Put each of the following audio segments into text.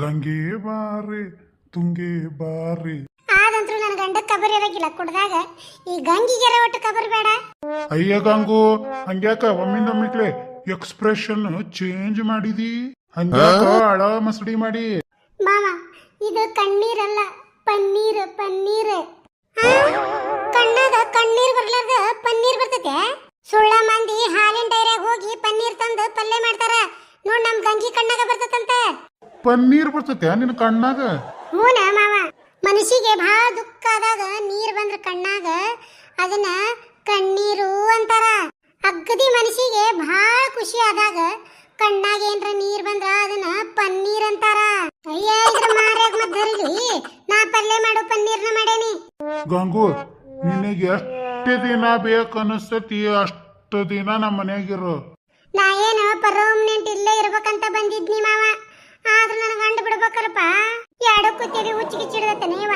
ಗಂಗೆ ಬಾರಿ ತುಂಗೆ ಬಾರಿ. ಆದಂತ್ರು ನನ್ನ ಗಂಡ ಕಬರ್ ಇರಕಿಲ್ಲ ಕುಡ್ದಾಗ ಈ ಗಂಗಿಗೆರ ಒಟ್ಟು ಕಬರ್ ಬೇಡ. ಅಯ್ಯ ಗಂಗು ಹಂಗ್ಯಾಕ ಒಮ್ಮಿಂದೊಮ್ಮಿಕ್ಲೆ ಎಕ್ಸ್ಪ್ರೆಷನ್ ಚೇಂಜ್ ಮಾಡಿದಿ? ಹಂಗ್ಯಾಕ ಅಳ ಮಸಡಿ ಮಾಡಿ? ಮಾಮ ಇದು ಕಣ್ಣೀರಲ್ಲ ಪನ್ನೀರ್ ಪನ್ನೀರ್. ಆ? ಕಣ್ಣಾಗ ಕಣ್ಣೀರ್ ಬರ್ಲಾರ್ದ ಪನ್ನೀರ್ ಬರ್ತೈತೆ. ಸುಳ್ಳ ಮಂದಿ ಹಾಲಿನ ಡೈರ್ಯಾಗ ಹೋಗಿ ಪನ್ನೀರ್ ತಂದು ಪಲ್ಯ ಮಾಡ್ತಾರ. ನೋಡ್ ನಮ್ ಗಂಗಿ ಕಣ್ಣಾಗ ಬರ್ತದಂತೆ ಪನ್ನೀರ್ ಬರ್ತತೆ ನಿನ್ ಕಣ್ಣಾಗ? ಹೂನ ಮಾವ? ಮನುಷ್ಯಗೆ ಬಹಳ ದುಃಖ ಆದಾಗ ನೀರ್ ಬಂದ್ರ ಕಣ್ಣಾಗ ಅದನ್ನ ಕಣ್ಣೀರು ಅಂತಾರ. ಅಗ್ಗದಿ ಮನುಷ್ಯಗೆ ಬಹಳ ಖುಷಿ ಆದಾಗ ಕಣ್ಣಾಗ ಏನ್ರ ನೀರ್ ಬಂದ್ರ ಅದನ್ನ ಪನ್ನೀರ್ ಅಂತಾರ. ಅಯ್ಯ ಇದ್ರ ಮಾರ್ಯಾಗ ಮದ್ದರಿಲಿ ನಾ ಪಲ್ಯ ಮಾಡೋ ಪನ್ನೀರ್ನ ಮಾಡೇನಿ. ಗಂಗು ನಿನಗೆ ಎಷ್ಟು ದಿನ ಬೇಕನ್ನಿಸ್ತತಿ ಅಷ್ಟು ದಿನ ನಮ್ಮ ಮನ್ಯಾಗಿರು. ನಾ ಏನು ಪರ್ಮನೆಂಟ್ ಇಲ್ಲೇ ಇರ್ಬೇಕಂತ ಬಂದಿದ್ನಿ ಮಾವ. ಆದ್ರ ನನ್ ಗಂಡ ಬಿಡ್ಬೇಕಲ್ಪ ಎರಡಕ್ಕೂ ತೆಡಿ ಹುಚ್ಚಿ ಚಿಡದತ್ತನೆ ಇವ.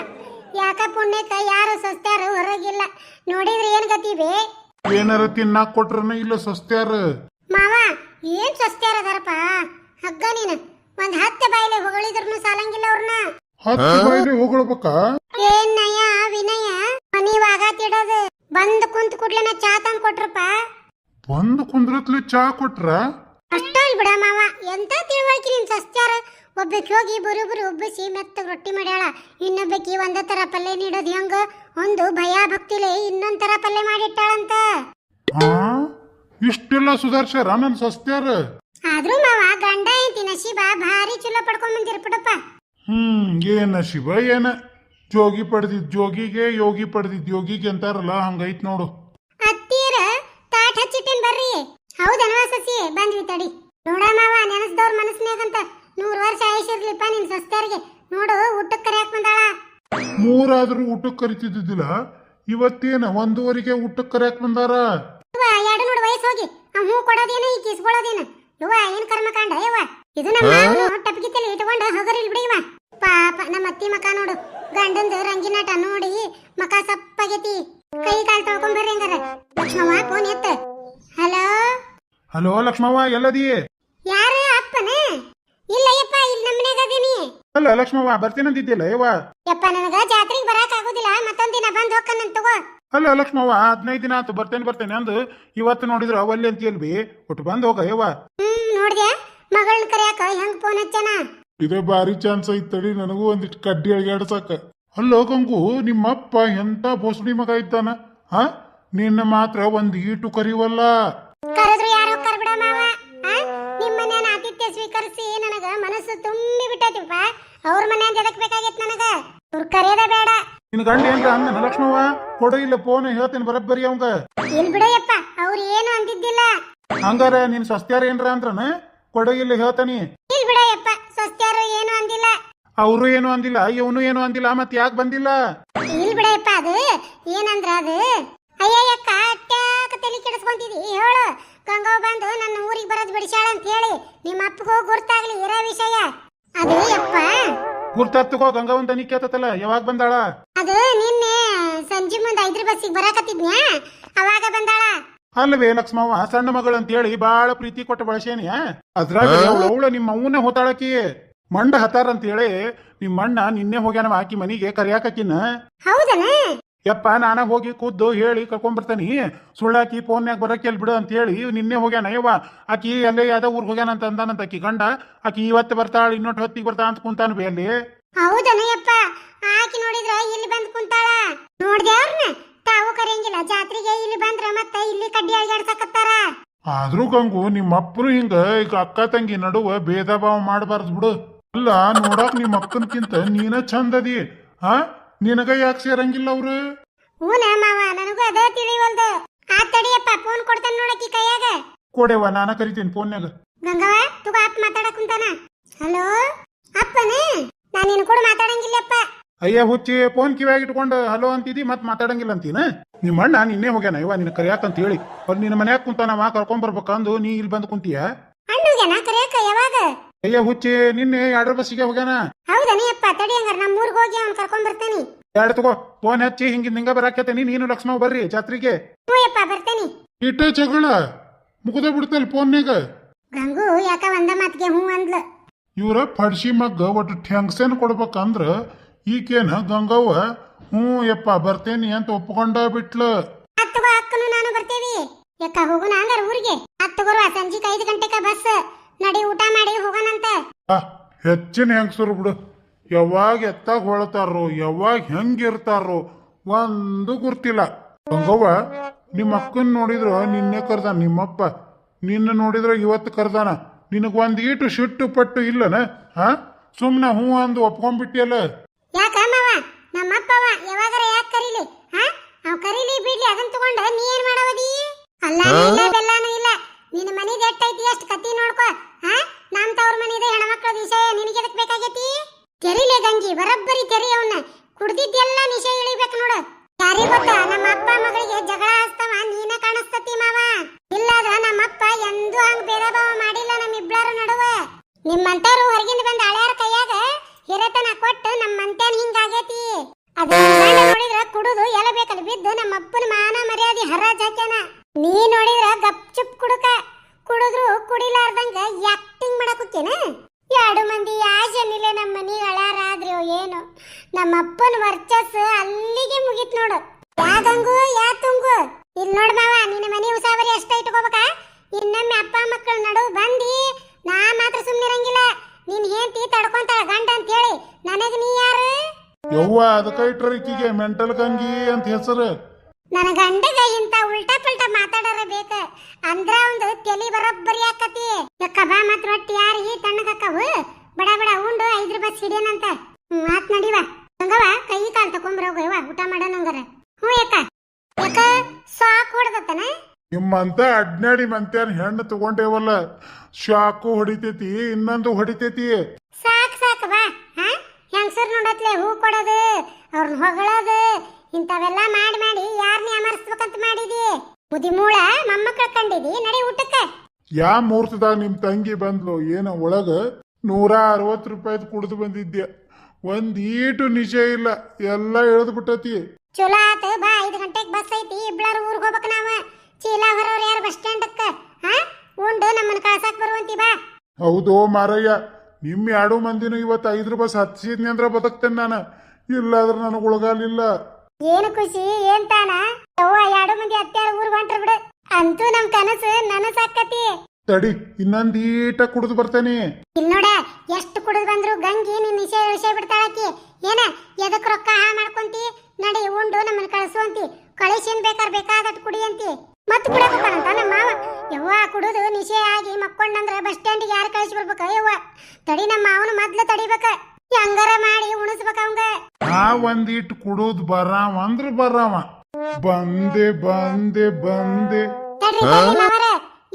ಯಾಕ ಪುಣ್ಯಕ್ಕ ಯಾರು ಸಸ್ತ್ಯಾರು ಹೊರಗಿಲ್ಲ. ನೋಡಿದ್ರೆ ಏನ್ ಗತಿವೆ ಏನಾರ ತಿನ್ನಾಕ್ ಕೊಟ್ರನ ಇಲ್ಲ ಸಸ್ತ್ಯಾರ? ಮಾವ ಏನ್ ಸಸ್ತ್ಯಾರ ಅದಾರಪ್ಪ? ಹಗ್ಗ ನೀನು. ಒಂದ್ ಹತ್ತೆ ಬಾಯಿಲೆ ಹೊಗಳಿದ್ರು ಸಾಲಂಗಿಲ್ಲ ಅವ್ರನ್ನ. ಹತ್ತು ಬಾಯಿಲಿ ಹೋಗ್ಳ್ಬೇಕಾ? ಬಂದು ಕುಂದ್ರತ್ಲು ಚಾ ಕೊಟ್ರ? ಅಷ್ಟ ಅಲ್ ಬಿಡ ಮಾವ. ಎಂತ ತಿಳುವಳಿಕೆ ನಿನ್ ಸಸ್ತ್ಯಾರ ಒಬ್ಬಕ್ಕೆ ಹೋಗಿ ಒಬ್ಬ ಉಬ್ಬಿಸಿ ಮೆತ್ತ ರೊಟ್ಟಿ ಮಾಡ್ಯಾಳ. ಇನ್ನೊಬ್ಬಕಿ ಒಂದ ತರ ಪಲ್ಲೆ ನೀಡೋದು ಹೆಂಗ? ಒಂದು ಭಯ ಭಕ್ತಿಲೆ ಇನ್ನೊಂದ್ ತರ ಪಲ್ಯ ಮಾಡಿಟ್ಟಾಳಂತ. ಹಾ ಇಷ್ಟೆಲ್ಲ ಸುಧಾರ್ಸ್ಯಾರ ನನ್ ಸಸ್ತ್ಯಾರ ಆದ್ರೂ ಮಾವ ಗಂಡ ಐತಿ ನಶೀಬ ಭಾರಿ ಚಲೋ ಪಡ್ಕೊಂಡ್ ಬಂದಿರ್ಬಿಡಪ್ಪ ಹ್ಮ್ ಏನ ಶಿವ ಏನ? ಜೋಗಿ ಪಡೆದಿದ್ ಜೋಗಿಗೆ ಯೋಗಿ ಪಡೆದಿದ್ ಯೋಗಿಗೆ ಅಂತಾರಲ್ಲ ಹಂಗೈತ್ ನೋಡು ಅತ್ತೀರ ತಾಟ್ ಹಚ್ಚಿಟ್ಟೇನ್ ಬರ್ರಿ ಹೌದನವಾ ಸಸಿ ಬಂದ್ವಿ ತಡಿ. ನೋಡ ಮಾವ ನೆನಸ್ದವ್ರ ಮನಸ್ನ್ಯಾಗಂತ ನೂರ್ ವರ್ಷ ಆಯುಷ್ ನಿನ್ ಸಸ್ತ್ಯಾರಿಗೆ. ನೋಡು ಊಟಕ್ಕೆ ಕರೆಯಕ್ ಬಂದಾಳ. ಮೂರಾದ್ರೂ ಊಟಕ್ಕೆ ಕರಿತಿದ್ದಿಲ್ಲ ಇವತ್ತೇನ ಒಂದೂವರೆಗೆ ಊಟಕ್ಕೆ ಕರೆಯಕ್ ಬಂದಾರ? ಯವ್ವ ಎರಡು ನೋಡು ವಯಸ್ಸು ಹೋಗಿ. ಅವ್ ಹೂ ಕೊಡೋದೇನು ಈ ಕಿಸ್ಕೊಳ್ಳೋದೇನು ಯವ್ವ ಏನ್ ಕರ್ಮ ಕಾಂಡ ಯವ್ವ? ಇದು ನಮ್ಮ ತಲೆ ಇಟ್ಕೊಂಡ ಹಗರಿಲ್ ಬಿಡಿ ಇವ ಪಾಪ ನಮ್ಮ ಅತ್ತಿ ಮಕ ನೋಡು. ಗಂಡಂದು ರಂಗಿನಾಟ ನೋಡಿ ಮಕ ಸಪ್ಪಾಗೈತಿ ಕೈ ಕಾಲು ತೊಳ್ಕೊಂಡ್ ಬರ್ರಿ ಹಂಗಾರ. ಲಕ್ಷ್ಮವ್ವ ಫೋನ್ ಎತ್ತ. ಹಲೋ ಹಲೋ ಲಕ್ಷ್ಮವ್ವ ಎಲ್ಲದಿ? ಯಾರು ಅಪ್ಪನ? ಇಲ್ಲ ಯಪ್ಪ ಇಲ್ಲಿ ನಮ್ಮ ಅದೀನಿ. ಅಲ್ಲ ಲಕ್ಷ್ಮವ್ವ ಬರ್ತೀನಂತಿದ್ದಿಲ್ಲ ಯವ್ವ? ಯಪ್ಪ ನನಗ ಜಾತ್ರೆಗೆ ಬರಕ್ ಆಗುದಿಲ್ಲ ಮತ್ತೊಂದ್ ದಿನ ಬಂದ್ ಹೋಗ್ಕನಂತ ತಗೋ. ಅಲ್ಲ ಲಕ್ಷ್ಮವ್ವ ಹದಿನೈದು ದಿನ ಆತು ಬರ್ತೇನೆ ಬರ್ತೇನೆ ಅಂದು. ಇವತ್ತು ನೋಡಿದ್ರ ಅವಲ್ಲಿ ಅಂತ ಬಿ ಒಟ್ಟು ಬಂದು ಹೋಗ ಯವ್ವ. ಹ್ಮ್ ನೋಡ್ದ್ಯಾ ಮಗಳನ್ನ ಕರ್ಯಾಕ ಹೆಂಗ್ ಫೋನ್ ಹಚ್ಚನ? ಇದೇ ಭಾರಿ ಚಾನ್ಸ್ ಐತಡಿ ನನಗೂ ಒಂದಿಷ್ಟು ಕಡ್ಡಿ ಅಳಿಗಾಡ್ಸಕ ಅಲ್ಲೋ ಗಂಗು ನಿಮ್ಮಪ್ಪ ಎಂತ ಬೋಸಡಿ ಮಗ ಇದ್ದಾನ? ಹಾ? ನಿನ್ನ ಮಾತ್ರ ಒಂದ್ ಈಟು ಕರಿವಲ್ಲ. ಕರೆದ್ರು ಯಾರೋ ಕರ್ಬಿಡ ಮಾವ ಆ? ನಿಮ್ ಮನ್ಯಾನ ಆತಿಥ್ಯ ಸ್ವೀಕರಿಸಿ ನನಗ ಮನಸ್ಸು ತುಂಬಿ ಬಿಟ್ಟೈತಿಪ್ಪ ಅವ್ರ ಮನ್ಯಾನ ಎದಕ್ ಬೇಕಾಗೈತ್ ನನಗ? ಅವ್ರ ಕರೆಯದ ಬೇಡ. ನಿನ್ ಗಂಡ ಏನ್ರ ಅಂದ ಲಕ್ಷ್ಮವ್ವ? ಕೊಡ ಇಲ್ಲ ಫೋನ್ ಹೇಳ್ತೇನೆ ಬರಬ್ಬರಿ ಅವಂಗ. ಇಲ್ ಬಿಡಯ್ಯಪ್ಪ ಅವ್ರ ಏನು ಅಂದಿದ್ದಿಲ್ಲ. ಹಂಗಾರ ನಿನ್ ಸಸ್ತ್ಯಾರ ಏನ್ರ ಅಂದ್ರನ? ಕೊಡ ಇಲ್ಲ ಹೇಳ್ತಾನಿ. ಇಲ್ ಬಿಡಯ್ಯಪ್ಪ ಸಸ್ತ್ಯಾರು ಏನು ಅಂದಿಲ್ಲ. ಅವರು ಏನು ಅಂದಿಲ್ಲ ಇವನು ಏನು ಅಂದಿಲ್ಲ ಮತ್ ಯಾಕೆ ಬಂದಿಲ್ಲ? ಇಲ್ ಬಿಡಯ್ಯಪ್ಪ ಅದು ಏನಂದ್ರ ಅದು? ಅಯ್ಯಯ್ಯಕ್ಕ ಅಟ್ಯಾಕ ತಲೆ ಕೆಡಿಸ್ಕೊಂತಿದಿ? ಹೇಳು. ಗಂಗವ್ ಬಂದು ನನ್ನ ಊರಿಗೆ ಬರೋದ್ ಬಿಡಿಸಾಳ ಅಂತ ಹೇಳಿ ನಿಮ್ಮ ಅಪ್ಪಗೂ ಗುರ್ತಾಗ್ಲಿ ಇರೋ ವಿಷಯ. ಅದು ಯಪ್ಪ. ಗುರ್ತಾತ್ಕೋ ಗಂಗಾವನ್ ದನಿ ಕೇತತಲ್ಲ ಯಾವಾಗ ಬಂದಾಳ? ಅದು ನಿನ್ನೆ ಸಂಜೆ ಮುಂದೆ ಐದ್ರ ಬಸ್ಸಿಗೆ ಬರಾಕತ್ತಿದ್ನ್ಯಾ? ಅವಾಗ ಬಂದಾಳ. ಅಲ್ವೇ ಲಕ್ಷ್ಮವ್ವ ಸಣ್ಣ ಮಗಳು ಅಂತ ಹೇಳಿ ಬಾಳ ಪ್ರೀತಿ ಕೊಟ್ಟು ಬಳಸೇನಿ ಅದ್ರಾಗ ಅವಳು ನಿಮ್ಮ ಅವನ ಹೋತಾಳಕಿ ಮಂಡ ಹತಾರ ಅಂತ ಹೇಳಿ ನಿಮ್ಮ ಅಣ್ಣ ನಿನ್ನೆ ಹೋಗ್ಯಾನ ಆಕಿ ಮನಿಗೆ ಕರಿಯಾಕಿನ ಹೌದನ? ಯಪ್ಪ ನಾನ ಹೋಗಿ ಖುದ್ದು ಹೇಳಿ ಕರ್ಕೊಂಡ್ಬರ್ತಾನಿ ಸುಳ್ಳಾಕಿ ಫೋನ್ಯಾಗ ಬರಕ್ಕೆ ಎಲ್ಲಿ ಬಿಡು ಅಂತ ಹೇಳಿ ನಿನ್ನೆ ಹೋಗ್ಯಾನ. ಯವ್ವ ಆಕಿ ಅಲ್ಲೇ ಯಾವ್ದೋ ಊರ್ಗೆ ಹೋಗ್ಯಾನ ಅಂತ ಅಂದಾನಂತ ಆಕಿ ಗಂಡ. ಆಕಿ ಇವತ್ತು ಬರ್ತಾಳ ಇನ್ನೊಟ್ಟು ಹೊತ್ತಿಗೆ ಬರ್ತಾ ಅಂತ ಕುಂತಾನ ಬೇ ಅಲ್ಲಿ. ಯಪ್ಪ ಆಕಿ ನೋಡಿದ್ರ ಇಲ್ಲಿ ಬಂದು ಕುಂತಾಳ? ನೋಡ್ದೆ ಅವ್ರನ್ನ ತಾವು ಕರೆಯಂಗಿಲ್ಲ ಜಾತ್ರೆಗೆ ಇಲ್ಲಿ ಬಂದ್ರ ಮತ್ತೆ ಇಲ್ಲಿ ಕಡ್ಡಿ ಅಡ್ಡಾಡ್ಸಕತ್ತಾರ ಆದ್ರೂ ಗಂಗು ನಿಮ್ಮ ಅಪ್ಪರು ಹಿಂಗ ಈಗ ಅಕ್ಕ ತಂಗಿ ನಡುವ ಭೇದ ಭಾವ ಮಾಡಬಾರ್ದು ಬಿಡು. ಅಲ್ಲ ನೋಡಕ್ ನಿಮ್ಮ ಅಕ್ಕನಕ್ಕಿಂತ ನೀನ ಚಂದದಿ ಹಾ ನಿನಗ ಯಾಕೆ ಸೇರಂಗಿಲ್ಲ ಅವ್ರು? ಹೂನ ಮಾವ ನನಗೂ ಅದ ತಿಳಿವಲ್ದು. ಆ ತಡಿಯಪ್ಪ ಫೋನ್ ಕೊಡ್ತಾನ ನೋಡಕಿ ಕೈಯಾಗ. ಕೊಡೆವ ನಾನ ಕರಿತೀನಿ ಫೋನ್ಯಾಗ ಗಂಗವ ತುಗ ಅಪ್ಪ ಮಾತಾಡಕ್ ಕುಂತಾನ. ಹಲೋ ಅಪ್ಪನೇ ನಾನು ನಿನ್ನ ಕೂಡ ಮಾತಾಡಂಗಿಲ್ಲಪ್ಪ. ಅಯ್ಯ ಹುಚ್ಚಿ ಫೋನ್ ಕಿವ್ಯಾಗ ಇಟ್ಕೊಂಡು ಹಲೋ ಅಂತಿದಿ ಮತ್ ಮಾತಾಡಂಗಿಲ್ಲ ಅಂತೀನ? ನಿಮ್ಮ ಅಣ್ಣ ನಿನ್ನೆ ಹೋಗ್ಯಾನ ಇವ ನಿನ್ನ ಕರಿಯಾಕ ಅಂತ ಹೇಳಿ. ಅವ್ರು ನಿನ್ನ ಮನ್ಯಾಗ ಕುಂತಾನವ ಕರ್ಕೊಂಡ್ ಬರ್ಬೇಕಂದು ನೀ ಇಲ್ಲಿ ಬಂದು ಕುಂತೀಯ? ಅಣ್ಣುಗೆನ ಕರೆಯಕ ಯಾವಾಗ? ಅಯ್ಯ ಹುಚ್ಚಿ? ನಿನ್ನೆ ಎರಡರ ಬಸ್ಸಿಗೆ ಹೋಗ್ಯಾನ? ಹೌದನೇ ಅಪ್ಪ? ತಡಿ ಹಂಗಾರ ನಮ್ಮ ಊರಿಗೆ ಹೋಗಿ ಅವ್ನ್ ಕರ್ಕೊಂಡ್ ಬರ್ತಾನೆ. ಎರಡು ತಗೋ? ಫೋನ್ ಹಚ್ಚಿ ಹಿಂಗಿಂದ ಹಿಂಗ ಬರಾಕತ್ತೇನಿ ನೀನು ಲಕ್ಷ್ಮವ್ ಬರ್ರಿ ಜಾತ್ರೆಗೆ. ಹ್ಞೂ ಯಪ್ಪ ಬರ್ತಾನೆ. ಇಟ್ಟೆ ಜಗಳ ಮುಗದ ಬಿಡ್ತಲ್ ಫೋನ್ಯಾಗ ಗಂಗು ಯಾಕ ಒಂದ ಮಾತಿಗೆ ಹ್ಞೂ ಅಂದ್ಲ? ಇವ್ರ ಪಡ್ಸಿ ಮಗ್ಗ ಒಟ್ಟು ಠ್ಯಾಂಕ್ಸೇನ್ ಕೊಡ್ಬೇಕಂದ್ರ ಈಕೇನ ಗಂಗವ್ವ ಹ್ಞೂ ಯಪ್ಪ ಬರ್ತೇನಿ ಅಂತ ಒಪ್ಕೊಂಡ ಬಿಟ್ಲ. ಅತ್ತಗೋ ಅಕ್ಕನು ನಾನು ಬರ್ತೇವಿ. ಯಾಕ ಹೋಗೋಣ ಹಂಗಾರ ಊರಿಗೆ. ಅತ್ತಗೋರು ಸಂಜೆಗೆ ಐದು ಗಂಟೆಕ ಬಸ್ ನಡಿ ಊಟ ಮಾಡಿ ಹೋಗೋಣಂತ. ಹೆಚ್ಚಿನ ಹೆಂಗಸರು ಬಿಡು. ಯಾವಾಗ ಎತ್ತಾಗ ಹೊಳತಾರೋ ಯಾವಾಗ ಹೆಂಗಿರ್ತಾರೋ ಒಂದು ಗುರ್ತಿಲ್ಲ. ಗಂಗವ್ವ ನಿಮ್ಮ ಅಕ್ಕನ ನೋಡಿದ್ರು ನಿನ್ನೆ ಕರ್ದಾನ ನಿಮ್ಮಪ್ಪ. ನಿನ್ನ ನೋಡಿದ್ರ ಇವತ್ತು ಕರ್ದಾನ. ನಿನಗೆ ಒಂದು ಈಟು ಪಟ್ಟು ಇಲ್ಲನ? ಹಾ ಸುಮ್ಮನೆ ಹ್ಞೂ ಅಂದು ಒಪ್ಕೊಂಡ್ಬಿಟ್ಟಿಯಲ್ಲ? ಯಾಕ ಮಾವ? ನಮ್ಮಪ್ಪವ ಯಾವಾಗಾರ ಯಾಕೆ ಕರೀಲಿ? ಹಾ ಅವ್ ಕರೀಲಿ ಬಿಡ್ಲಿ ಅದನ್ನ ತಗೊಂಡ ನೀ ಏನ್ ಮಾಡವದಿ? ಅಲ್ಲ ಇಲ್ಲ ಬೆಲ್ಲಾನು ಇಲ್ಲ. ನಿನ್ನ ಮನಿದ ಎಟ್ಟೈತಿ ಎಷ್ಟು ನೀ ನೋಡಿದ್ರ ಗಪ್ ಚುಪ್ ಕುಡುಕ. ಕುಡಿದ್ರು ಕುಡಿಲಾರ್ದಂಗ ಆಕ್ಟಿಂಗ್ ಮಾಡಕುತ್ತೇನ? ಎರಡು ಮಂದಿ ಯಾ ಜನಿಲೆ ನಮ್ಮ ಮನಿಗೆ ಹಳ್ಯಾರಾದ್ರಿ ಏನು. ನಮ್ಮ ಅಪ್ಪನ ವರ್ಚಸ್ ಅಲ್ಲಿಗೆ ಮುಗೀತ್ ನೋಡು. ಯಾ ಗಂಗು ಯಾ ತುಂಗು? ಇಲ್ಲಿ ನೋಡ್ ಮಾವ ನಿನ್ನ ಮನಿ ಉಸಾಬರಿ ಅಷ್ಟ ಇಟ್ಕೋಬೇಕ? ಇನ್ನೊಮ್ಮೆ ಅಪ್ಪ ಮಕ್ಕಳ ನಡು ಬಂದಿ ನಾ ಮಾತ್ರ ಸುಮ್ಮನಿರಂಗಿಲ್ಲ ನಿನ್ ಹೆಂಡತಿ ತಡ್ಕೊಂತಾಳ ಗಂಡ ಅಂತ ಹೇಳಿ ನನಗೆ ನೀ ಯಾರು? ಯವ್ವ ಅದಕ್ಕೆ ಇಟ್ರ ಈಕಿಗೆ ಮೆಂಟಲ್ ಗಂಗಿ ಅಂತ ಹೆಸರು. ನನ್ನ ಗಂಡಗ ಇಂತ ಅಂದ್ರ ಒಂದು ತಲಿ ಬರೋಬ್ಬರಿ ಆಕತಿ. ಯಕ್ಕ ಬಾ ಮತ್ ರೊಟ್ಟಿ ಯಾರಿಗೆ ತಣ್ಣಗಕ್ಕವು ಬಡ ಬಡ ಉಂಡು ಐದ್ರ ಬಸ್ ಹಿಡಿಯನಂತ ಹ್ಮ್ ಆತ್ ನಡಿವ ಹಂಗವ ಕೈ ಕಾಲ್ ತಕೊಂಬ್ರೋಗ ಯವ್ವ ಊಟ ಮಾಡೋಣಂಗಾರ ಹ್ಞೂ ಯಾಕ ಯಾಕ ಸಾಕ್ ಹೊಡದತನ? ನಿಮ್ಮಂತ ಅಡ್ನಾಡಿ ಮಂತ್ಯಾನ ಹೆಣ್ಣು ತಗೊಂಡೇವಲ್ಲ ಶಾಕು ಹೊಡಿತೈತಿ ಇನ್ನೊಂದು ಹೊಡಿತೈತಿ. ಸಾಕ್ ಸಾಕ್ ಬಾ ಹಾ? ಹೆಂಗಸರ್ ನೋಡತ್ಲೆ ಹೂ ಕೊಡೋದು ಅವ್ರನ್ನ ಹೊಗಳೋದು ಇಂಥವೆಲ್ಲ ಮಾಡಿ ಮಾಡಿ ಯಾರನ್ನ ಅಮರ್ಸ್ಬೇಕಂತ ಮಾಡಿದಿ? ಮುದಿ ಮೂಳ ಮೊಮ್ಮಕ್ಕಳ ಕಂಡಿದಿ? ನಡಿ ಊಟಕ್ಕೆ. ಯಾ ಮುಹೂರ್ತದಾಗ ನಿಮ್ ತಂಗಿ ಬಂದ್ಲು? ಏನ ಒಳಗ ನೂರ ಅರವತ್ತು ರೂಪಾಯಿದ್ ಕುಡಿದು ಬಂದಿದ್ದೆ ಒಂದ್ ಈಟು ನಿಜ ಇಲ್ಲ. ಎಲ್ಲ ಇಳಿದು ಬಿಟ್ಟತಿ ಚಲೋ ಆತು. ಬಾ ಐದು ಗಂಟೆಗೆ ಬಸ್ ಐತಿ. ಇಬ್ಳಾರು ಊರಿಗೆ ಹೋಗ್ಬೇಕು ನಾವ. ಚೀಲ ಹೊರವ್ರು ಯಾರು ಬಸ್ ಸ್ಟ್ಯಾಂಡಕ್ಕ? ಹಾ? ಉಂಡು ನಮ್ಮನ್ನ ಕಳ್ಸಾಕ್ ಬರುವಂತಿ ಬಾ. ಹೌದು ಮಾರಯ್ಯ. ನಿಮ್ ಎರಡು ಮಂದಿನೂ ಇವತ್ತು ಐದು ಬಸ್ ಹತ್ತಿಸಿದ್ನಿ ಅಂದ್ರ ಬದುಕ್ತೇನೆ ನಾನು. ಇಲ್ಲಾದ್ರೆ ನನಗೆ ಉಳಗಾಲಿಲ್ಲ. ಏನು ಖುಷಿ ಏನ್ ತಾನ? ಅವ್ವ ಎರಡು ಮಂದಿ ಅತ್ಯಾರ ಊರ್ ಹೊಂಟ್ರ ಬಿಡು. ಅಂತೂ ನಮ್ ಕನಸು ನನಸಾಕತಿ ತಡಿ ಇನ್ನೊಂದ್ ಈಟ ಕುಡಿದು ಬರ್ತೇನೆ. ಇಲ್ ನೋಡ ಎಷ್ಟು ಕುಡಿದು ಬಂದ್ರು ಗಂಗಿ ನಿನ್ ನಿಶೆ ಇಳಿಸೇ ಬಿಡ್ತಾಳಾಕಿ ಏನ ಎದಕ್ ರೊಕ್ಕ ಹಾ ಮಾಡ್ಕೊಂತಿ? ನಡಿ ಉಂಡು ನಮ್ಮನ್ನ ಕಳಿಸುವಂತಿ ಕಳಿಸಿನ್ ಬೇಕಾರ ಬೇಕಾದಟ್ ಕುಡಿ ಅಂತಿ. ಮತ್ ಕುಡಕ್ ಹೋಗ್ತಾನಂತ ನಮ್ಮ ಮಾವ. ಯವ್ವ ಕುಡುದು ನಿಶೆ ಆಗಿ ಮಕ್ಕೊಂಡಂದ್ರ ಬಸ್ ಸ್ಟ್ಯಾಂಡಿಗೆ ಯಾರು ಕಳಿಸಿ ಬರ್ಬೇಕ ಯವ್ವ? ತಡಿ ನಮ್ಮ ಮಾವನ ಮೊದ್ಲು ತಡಿಬೇಕ. ಹೆಂಗಾರ ಮಾಡಿ ಉಣಿಸ್ಬೇಕ ಅವಂಗ. ಆ ಒಂದ್ ಈಟ್ ಕುಡುದ್ ಬರಾವ ಅಂದ್ರ ಬರಾವ. ಬಂದೆ ಬಂದೆ ಬಂದೆ. ತಡ್ರಿ ತಡ್ರಿ ಮಾವರ.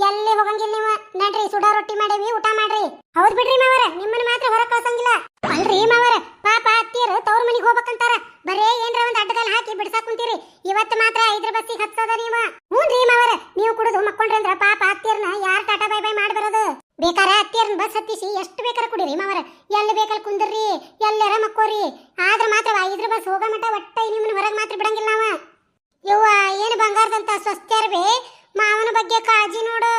ಎಲ್ಲಿ ಹೋಗಂಗಿಲ್ಲ ನೀವು. ನಡ್ರಿ ಸುಡಾ ರೊಟ್ಟಿ ಮಾಡೇವಿ ಊಟ ಮಾಡ್ರಿ. ಹೌದ್ ಬಿಡ್ರಿ ಮಾವರ ನಿಮ್ಮನ್ನ ಮಾತ್ರ ಹೊರ ಕಳ್ಸಂಗಿಲ್ಲ. ಅಲ್ರಿ ಮಾವರ ಪಾಪ ಅತ್ತಿಯರು ತವ್ರ ಮನಿಗ್ ಹೋಗ್ಬೇಕಂತಾರ. ಬರೇ ಏನ್ರ ಒಂದ್ ಅಡ್ಡದಲ್ಲಿ ಹಾಕಿ ಬಿಡ್ಸಾಕ್ ಕುಂತೀರಿ. ಇವತ್ತು ಮಾತ್ರ ಐದ್ರ ಬಸ್ಸಿಗೆ ಹತ್ತದ ನೀವ. ಹ್ಞೂನ್ರಿ ಮಾವರ ನೀವು ಕುಡಿದು ಮಕ್ಕೊಂಡ್ರಿ ಅಂದ್ರ ಪಾಪ ಅತ್ತಿಯರ್ನ ಯಾರ್ ಟಾಟಾ ಬೈ ಬೈ ಮಾಡ್ಬರೋದು ಬೇಕಾರ ಅತ್ತಿಯರ್ನ ಬಸ್ ಹತ್ತಿಸಿ ಎಷ್ಟು ಬೇಕಾರ ಕುಡಿರಿ ಮಾವರ. ಎಲ್ಲಿ ಬೇಕಲ್ಲಿ ಕುಂದ್ರಿ ಎಲ್ಲಾರ ಮಕ್ಕೋರಿ. ಆದ್ರ ಮಾತ್ರ ಐದ್ರ ಬಸ್ ಹೋಗೋ ಮಟ್ಟ ಒಟ್ಟ ನಿಮ್ಮನ್ನ ಹೊರಗ್ ಮಾತ್ರ ಬಿಡಂಗಿಲ್ಲ ನಾವ. ಯವ್ವ, ಏನು ಬಂಗಾರದಂತ ಸ್ವಸ್ಥರ್ಬೆ ಮಾವನ ಬಗ್ಗೆ ಕಾಳಜಿ ನೋಡು.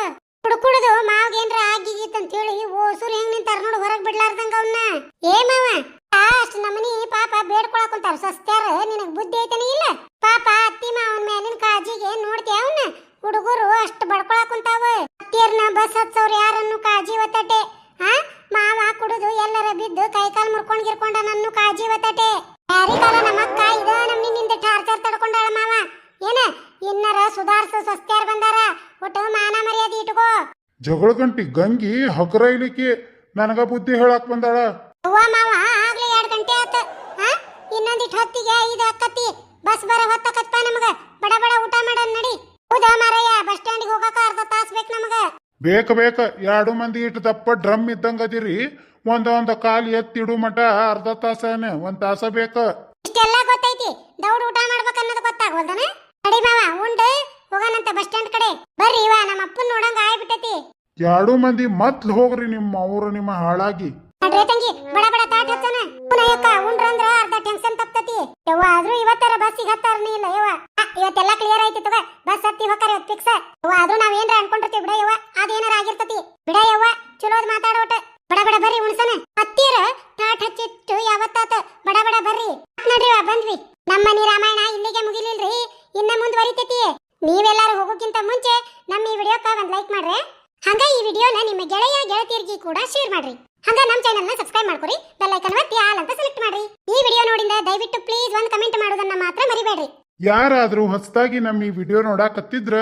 ಕುಡ್ಕುಡ್ದು ಮಾವ್ಗ ಏನ್ರ ಅಂತ ಹೇಳಿ ಓಸೂರ್ ಹೆಂಗ್ ನಿಂತಾರ ನೋಡು, ಹೊರಗ್ ಬಿಡ್ಲಾರ್ದಂಗ ಅವನ್ನ ಏ ಮಾವ ಅಷ್ಟ್ ನಮ್ಮನಿ ಪಾಪ ಬೇಡ್ಕೊಳಕ್ ಕುಂತಾರ ಸ್ವಸ್ಥ್ಯಾರ ನಿನಗ್ ಬುದ್ಧಿ ಐತನ ಇಲ್ಲ? ಪಾಪ ಅತ್ತಿ ಮಾವನ ಮೇಲಿನ ಕಾಳಜಿಗೆ ನೋಡ್ತಿ ಅವನ್ನ ಹುಡುಗರು ಅಷ್ಟ್ ಬಡ್ಕೊಳಕ್ ಕುಂತಾವ. ಅತ್ತಿಯರ್ನ ಬಸ್ ಹತ್ಸವ್ರ ಯಾರನ್ನು ಕಾಳಜಿ ಒತ್ತಟೆ. ಹಾ ಮಾವ ಕುಡುದು ಎಲ್ಲರ ಬಿದ್ದು ಕೈ ಕಾಲು ಮುರ್ಕೊಂಡ್ ಗಿರ್ಕೊಂಡ ನನ್ನ ಕಾಳಜಿ ಒತ್ತಟೆ. ಯಾರಿಗಾರ ನಮ್ಮಕ್ಕ ಇದ ನಮ್ನಿಂದ ಟಾರ್ಚರ್ ತಡ್ಕೊಂಡಾಳ ಮಾವ. ಸುಧಾರ್ಸ ಬಂದಾರ ಒಟ್ಟು ಮಾನ ಮರ್ಯಾದೆ ಇಟ್ಕೋ. ಜಗಳ ಗಂಟಿ ಗಂಗಿ ಹಗರೈಲಿಕ್ಕೆ ನನಗ ಬುದ್ಧಿ ಹೇಳಕ್ ಬಂದಾಳ. ಅವ್ವ ಮಾವ ಆಗ್ಲೇ ಎರಡ್ ಗಂಟೆ ಆತ. ಇನ್ನೊಂದಿಟ್ ಹೊತ್ತಿಗೆ ಐದು ಅಕ್ಕತ್ತಿ ಬಸ್ ಬರ ಹೊತ್ತಕತ್ತ ನಮಗ. ಬಡ ಬಡ ಊಟ ಮಾಡೋಣ ನಡಿ. ಹೌದಾ ಮಾರಯ್ಯ ಬಸ್ ಸ್ಟ್ಯಾಂಡಿಗೆ ಹೋಗಕ ಅರ್ಧ ತಾಸ್ ಬೇಕು ನಮಗ. ಬೇಕ ಬೇಕ ಎರಡು ಮಂದಿ ಇಟ್ಟು ದಪ್ಪ ಡ್ರಮ್ ಇದ್ದಂಗ ಅದಿರಿ. ಒಂದೊಂದು ಕಾಲ್ ಎತ್ತಿಡು ಮಟ ಅರ್ಧ ತಾಸನ ಒಂದ್ ತಾಸ ಬೇಕ. ಇಷ್ಟೆಲ್ಲ ಗೊತ್ತೈತಿ. ದೌಡ್ ಊಟ ಮಾಡ್ಬೇಕನ್ನೋದು ಗೊತ್ತಾಗೋಲ್ದನ? ನಡಿ ಮಾವ ಉಂಡು. ಹೋಗೋಣಂತ ಬಸ್ ಸ್ಟ್ಯಾಂಡ್ ಕಡೆ. ಬರ್ರಿ ಇವ ನಮ್ಮ ಅಪ್ಪನ್ ನೋಡಂಗ ಆಗ್ಬಿಟ್ಟತಿ. ಎರಡು ಮಂದಿ ಮತ್ಲ್ ಹೋಗ್ರಿ ನಿಮ್ಮ ಅವ್ರು ನಿಮ್ಮ ಹಾಳಾಗಿ. ನಡ್ರಿ ತಂಗಿ ಬಡ ಬಡ ತಾಟ್ ಹಚ್ಚನ ಉಂಡ್ರ ಅಂದ್ರ ಅರ್ಧ ಟೆನ್ಷನ್ ತಪ್ತತಿ ಯವ್ವ ಆದ್ರೂ ಇವತ್ತರ ಬಸ್ಸಿಗೆ ಹತ್ತಾರನೇ ಇಲ್ಲ ಯವ್ವ ಆ, ಇವತ್ತೆಲ್ಲ ಕ್ಲಿಯರ್ ಐತಿ ತಗೋ ಬಸ್ ಹತ್ತಿ ಹೋಗ್ತಾರ ಇವತ್ತು ಫಿಕ್ಸ್ ಯವ್ವ ಆದ್ರೂ ನಾವ್ ಏನ್ರ ಅನ್ಕೊಂಡಿರ್ತೀವಿ ಬಿಡ ಯವ್ವ ಅದೇನಾರ ಆಗಿರ್ತತಿ ಬಿಡ ಯವ್ವ ಚಲೋದ್ ಮಾತಾಡೋಟ ಬಡ ಬಡ ಬರ್ರಿ ಉಣ್ಸನ ಹತ್ತಿರ ಟಾಟ್ ಹಚ್ಚಿಟ್ಟು ಯಾವತ್ತಾತ ಬಡ ಬಡ ಬರ್ರಿ ನೋಡ್ರಿ ವಾ ಬಂದ್ವಿ ನಮ್ಮ ಮನಿ ರಾಮಾಯಣ ಇಲ್ಲಿಗೆ ಮುಗಿಲಿಲ್ರಿ ಇನ್ನ ಮುಂದುವರಿತೈತಿ ನೀವೆಲ್ಲರೂ ಹೋಗೋಕ್ಕಿಂತ ಮುಂಚೆ ನಮ್ಮ ಈ ವಿಡಿಯೋಕ್ಕ ಒಂದು ಲೈಕ್ ಮಾಡ್ರಿ. ಹಂಗ ಈ ವಿಡಿಯೋನ ನಿಮ್ಮ ಗೆಳೆಯ ಗೆಳತಿಯರಿಗೆ ಕೂಡ ಶೇರ್ ಮಾಡ್ರಿ. ಹಂಗ ನಮ್ಮ ಚಾನೆಲ್ನ ಸಬ್ಸ್ಕ್ರೈಬ್ ಮಾಡ್ಕೊರಿ ಬೆಲ್ ಐಕನ್ ಒತ್ತಿ ಆಲ್ ಅಂತ ಸೆಲೆಕ್ಟ್ ಮಾಡ್ರಿ. ಈ ವಿಡಿಯೋ ನೋಡಿಂದ ದಯವಿಟ್ಟು ಪ್ಲೀಸ್ ಒಂದು ಕಮೆಂಟ್ ಮಾಡೋದನ್ನ ಮಾತ್ರ ಮರಿಬೇಡ್ರಿ. ಯಾರಾದರೂ ಹೊಸದಾಗಿ ನಮ್ಮ ಈ ವಿಡಿಯೋ ನೋಡಾಕತ್ತಿದ್ರ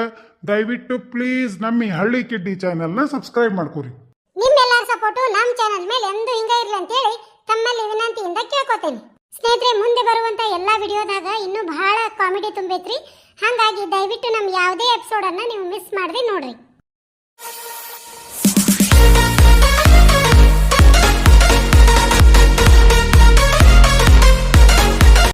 ದಯವಿಟ್ಟು ಪ್ಲೀಸ್ ನಮ್ಮ ಈ ಹಳ್ಳಿ ಕಿಡ್ಡಿ ಚಾನೆಲ್ನ ಸಬ್ಸ್ಕ್ರೈಬ್ ಮಾಡ್ಕೊರಿ. ನಿಮ್ಮೆಲ್ಲರ ಸಪೋರ್ಟು ನಮ್ಮ ಸ್ನೇಹಿತರೆ, ಮುಂದೆ ಬರುವಂತ ಎಲ್ಲಾ ವಿಡಿಯೋದಾಗ ಇನ್ನೂ ಬಹಳ ಕಾಮಿಡಿ ತುಂಬೈತ್ರಿ. ಹಾಗಾಗಿ ದಯವಿಟ್ಟು ನಮ್ಮ ಯಾವುದೇ ಎಪಿಸೋಡನ್ನು ನೀವು ಮಿಸ್ ಮಾಡದೆ ನೋಡ್ರಿ.